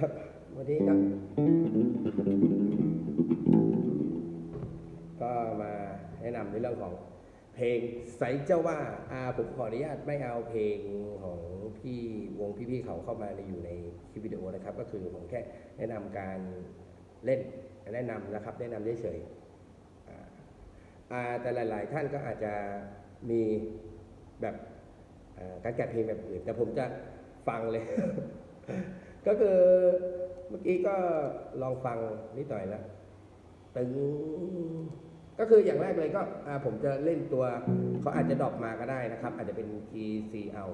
ครับวันนี้ครับ ก็มาแนะนำในเรื่องของเพลงใสเจ้าว่าอาผมขออนุญาตไม่เอาเพลงของพี่วงพี่ๆเขาเข้ามาในอยู่ในคลิปวิดีโอนะครับ ก็คือผมแค่แนะนำการเล่นแนะนำนะครับ แนะนำเฉยๆอาแต่หลาย ๆ ท่านก็อาจจะมีแบบการแกะเพลงแบบอื่นแต่ผมจะฟังเลย ก็คือเมื่อกี้ก็ลองฟังนิดหน่อยแล้วตึงก็คืออย่างแรกเลยก็ผมจะเล่นตัวเขาอาจจะดรอปมาก็ได้นะครับ อาจจะเป็น G C L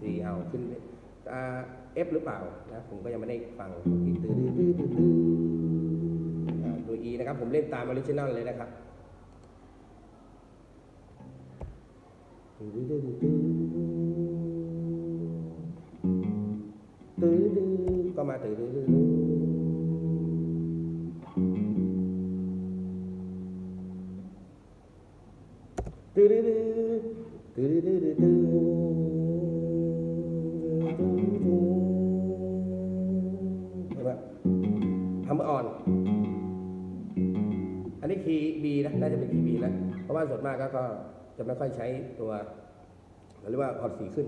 C L ขึ้นอ่า F หรือเปล่านะผมก็ยังไม่ได้ฟังที่ตื้อตื้อตื้อตื้อตัว E นะครับ ผมเล่นตามออริจินอลเลยนะครับตื้อตื้อตื้อ ตื้อตื้อก็มาตื้อตื้อตื้อตื้อตื้อตื้อตื้อตื้อตื้อตื้อเห็นไหมทำอ่อน อันนี้คีย์ B นะ น่าจะเป็นคีย์ B นะ เพราะว่าส่วนมากก็จะไม่ค่อยใช้ตัวเรียกว่าคอดสีขึ้น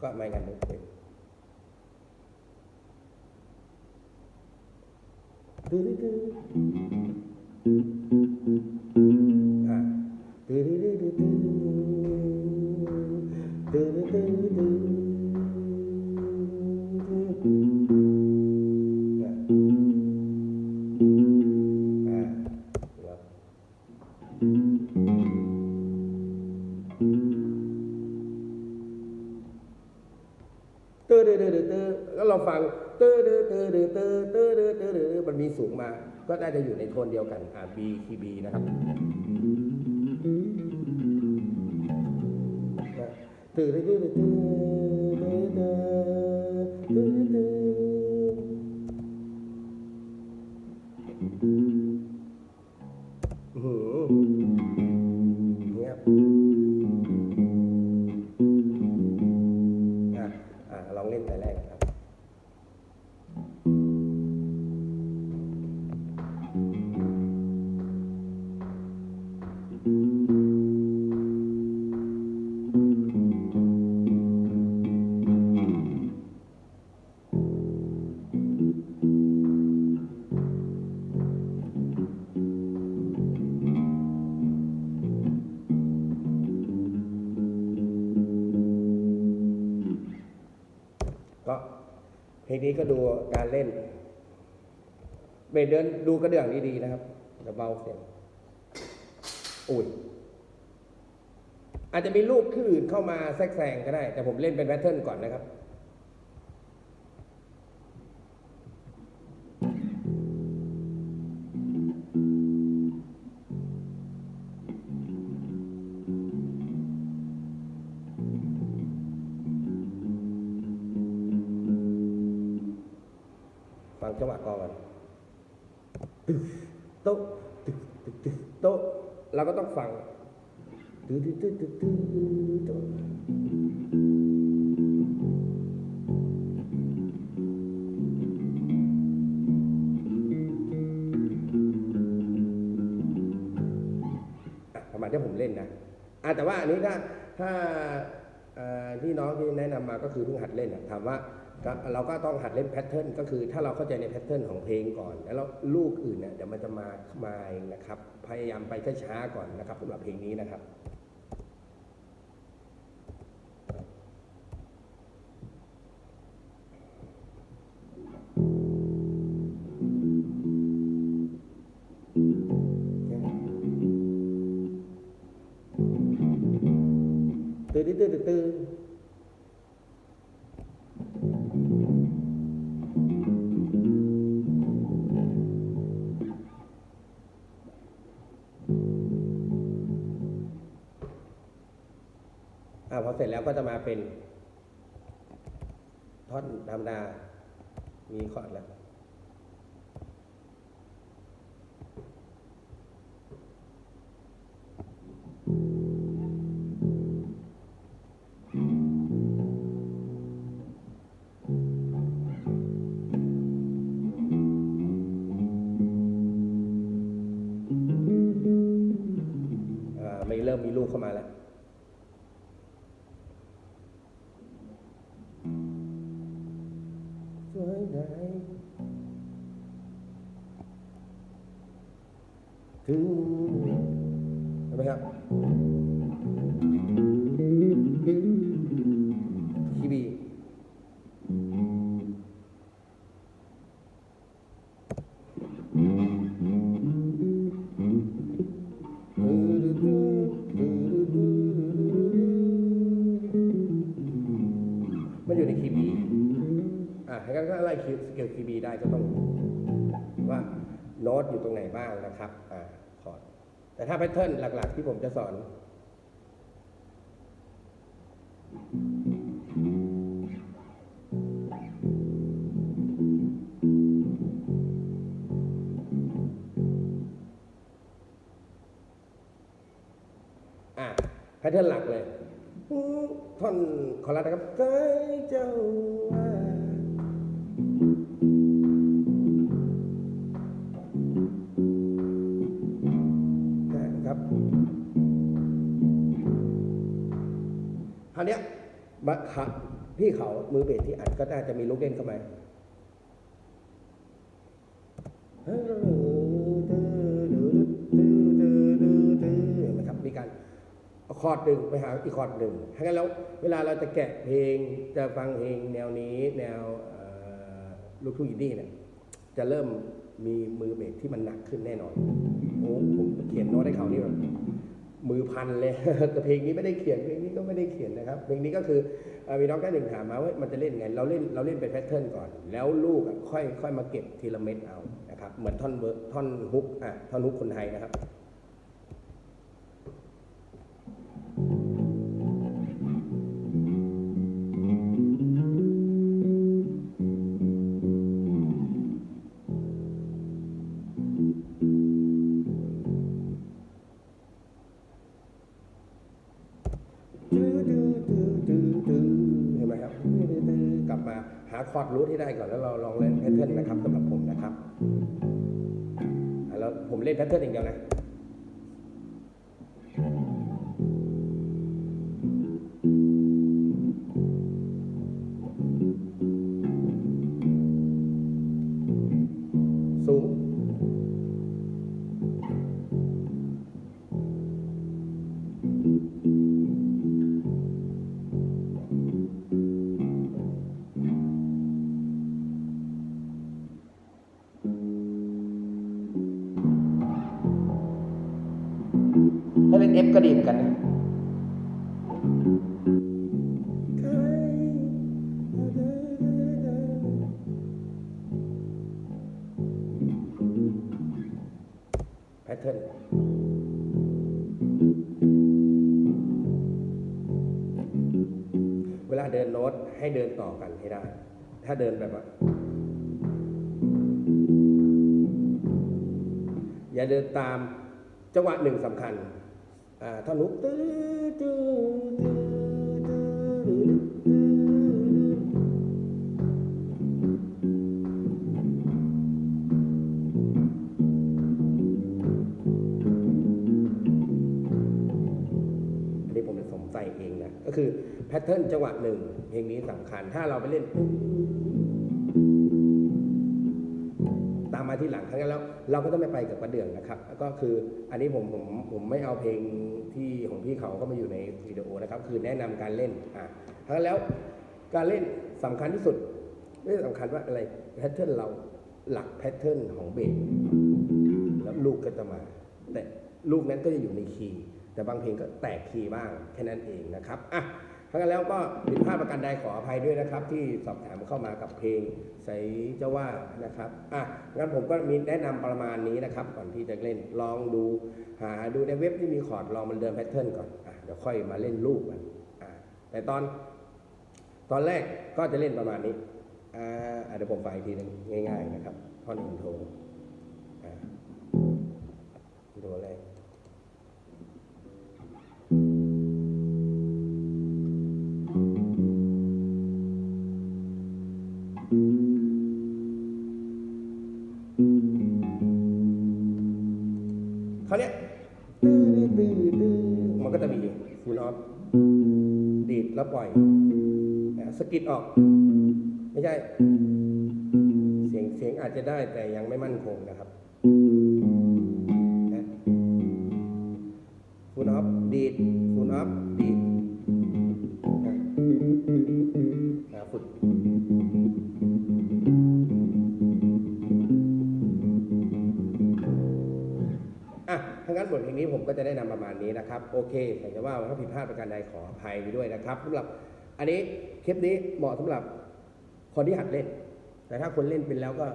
Gọi mày ngàn đối tư tư à tư tư tư tư tư tư tư มันมีสูงมา ก็น่าจะอยู่ในโทนเดียวกันอ่า B คีย์ B นะครับตื้อตื้อตื้อตื้อตื้อ นี้ก็ดูการเล่น เบสเดินดูกระเดื่องดีๆนะครับเดี๋ยวเบาเสียงอุ้ยอาจจะมีลูกที่อื่นเข้ามาแทรกแซงก็ได้ แต่ผมเล่นเป็นแพทเทิร์นก่อนนะครับ จังหวะกลองก่อนตึ๊กโต๊ะตึ๊กตึ๊กตึ๊กโต๊ะเราก็ต้องฟังตึ๊ดตึ๊ดตึ๊ดตึ๊ดตึ๊ดประมาณที่ผมเล่นนะอะแต่ว่าอันนี้ถ้าถ้าเอ่อที่น้องที่แนะนำมาก็คือเพิ่งหัดเล่นนะถามว่า เราก็ต้องหัดเล่นแพทเทิร์นก็คือถ้าเราเข้าใจในแพทเทิร์นของเพลงก่อน แล้วลูกอื่นเนี่ยเดี๋ยวมันจะมามาเองนะครับ พยายามไปช้าๆก่อนนะครับสำหรับเพลงนี้นะครับตื้อตื้อตื้อตื้อ เสร็จแล้วก็จะมาเป็นท่อนธรรมดามีคอร์ดแล้ว ถึงเห็นไหมครับ เกลคีบีได้ก็ต้องว่าโน้ตอยู่ตรงไหนบ้างนะครับอ่าคอร์ดแต่ถ้าแพทเทิร์นหลัก ๆ ที่ผมจะสอน อะแพทเทิร์นหลักเลยท่อนคอรัสนะครับใกล้เจ้าาวเนี้ยมาขับพี่เขามือเบสที่อัดก็น่าจะมีลูกเล่นเข้ามานไหมครับมีการเอาคอร์ดหนึ่งไปหาอีกคอร์ดหนึ่งถ้างั้นแล้วเวลาเราจะแกะเพลงจะฟังเพลงแนวนี้แนวลูกทุ่งอินดี้เนี่ยจะเริ่มมีมือเบสที่มันหนักขึ้นแน่นอนโอ้ผมเขียนโน้ตให้เขานี่แบบ มือพันเลย แต่เพลงนี้ไม่ได้เขียนเพลงนี้ก็ไม่ได้เขียนนะครับ เพลงนี้ก็คือมีน้องแค่หนึ่งถามมาว่ามันจะเล่นไง เราเล่นเราเล่นเป็นแพทเทิร์นก่อน แล้วลูกค่อยค่อยมาเก็บทีละเม็ดเอานะครับ เหมือนท่อนเบอร์ท่อนฮุกอะท่อนฮุกคนไทยนะครับ คอร์ดรูทให้ได้ก่อนแล้วเราลองเล่นแพทเทิร์นนะครับสำหรับผมนะครับแล้วผมเล่นแพทเทิร์นอย่างเดียวนะ ถ้าเป็น F ก็ดีเหมือนกันนะแพทเทิร์นเวลาเดินโน้ตให้เดินต่อกันให้ได้ ถ้าเดินแบบว่าอย่าเดินตามจังหวะหนึ่งสำคัญ อ่าท่อนฮุกตื้อตื้อตื้อตื้อตื้อตื้ออันนี้ผมจะสงสัยเองนะก็คือแพทเทิร์นจังหวะหนึ่งเพลงนี้สำคัญถ้าเราไปเล่นปุ๊บามมาที่หลังครั้งนั้นแล้วเราก็ต้องไม่ไปกับประเดื่องนะครับ ก็คืออันนี้ผมผมผมไม่เอาเพลงที่ของพี่เขาก็มาอยู่ในวิดีโอนะครับ คือแนะนำการเล่นอะครั้งนั้นแล้วการเล่นสำคัญที่สุด ไม่ได้สำคัญว่าอะไรแพทเทิร์นเราหลักแพทเทิร์นของเบสแล้วลูกก็จะมา แต่ลูกนั้นก็จะอยู่ในคีย์แต่บางเพลงก็แตกคีย์บ้างแค่นั้นเองนะครับอะ ทั้งนั้นแล้วก็ผิดพลาดประการใดขออภัยด้วยนะครับ ที่สอบถามเข้ามากับเพลงใสเจ้าว่านะครับอะงั้นผมก็มีแนะนำประมาณนี้นะครับ ก่อนที่จะเล่นลองดู หาดูในเว็บที่มีคอร์ดลองมันเดินแพทเทิร์นก่อนอะเดี๋ยวค่อยมาเล่นลูกกันอะแต่ตอนตอนแรกก็จะเล่นประมาณนี้อ่าอะเดี๋ยวผมฟังอีกทีนึงง่าย ๆ นะครับท่อนอินโทร แล้วปล่อยสกิดออก ไม่ใช่ เสียงเสียงอาจจะได้แต่ยังไม่มั่นคงนะครับ งั้นบทเพลงนี้ผมก็จะได้นำประมาณนี้นะครับ โอเคแต่ว่าถ้าผิดพลาดประการใดขออภัยไปด้วยนะครับสำหรับอันนี้คลิปนี้เหมาะสำหรับคนที่หัดเล่น แต่ถ้าคนเล่นเป็นแล้วก็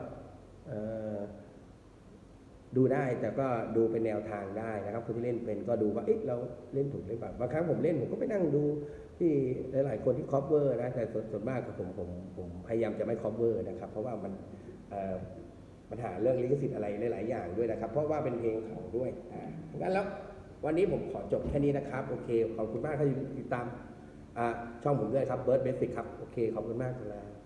ดูได้แต่ก็ดูเป็นแนวทางได้นะครับคนที่เล่นเป็นก็ดูว่าเอ๊ะเราเล่นถูกหรือเปล่าบางครั้งผมเล่นผมก็ไปนั่งดูที่หลาย ๆ คนที่คอ v เวอร์นะแต่ส่วนมากผมผมผมพยายามจะไม่คอ v เวอร์นะครับ เพราะว่ามันเปัญหาเรื่องลิขสิทธิ์อะไรหลาย ๆ อย่างด้วยนะครับ เพราะว่าเป็นเพลงเขาด้วยอ่างั้นแล้ววันนี้ผมขอจบแค่นี้นะครับ โอเค ขอบคุณมากที่ติดตามช่องผมด้วยครับ Bird Basic ครับ โอเค ขอบคุณมากครับ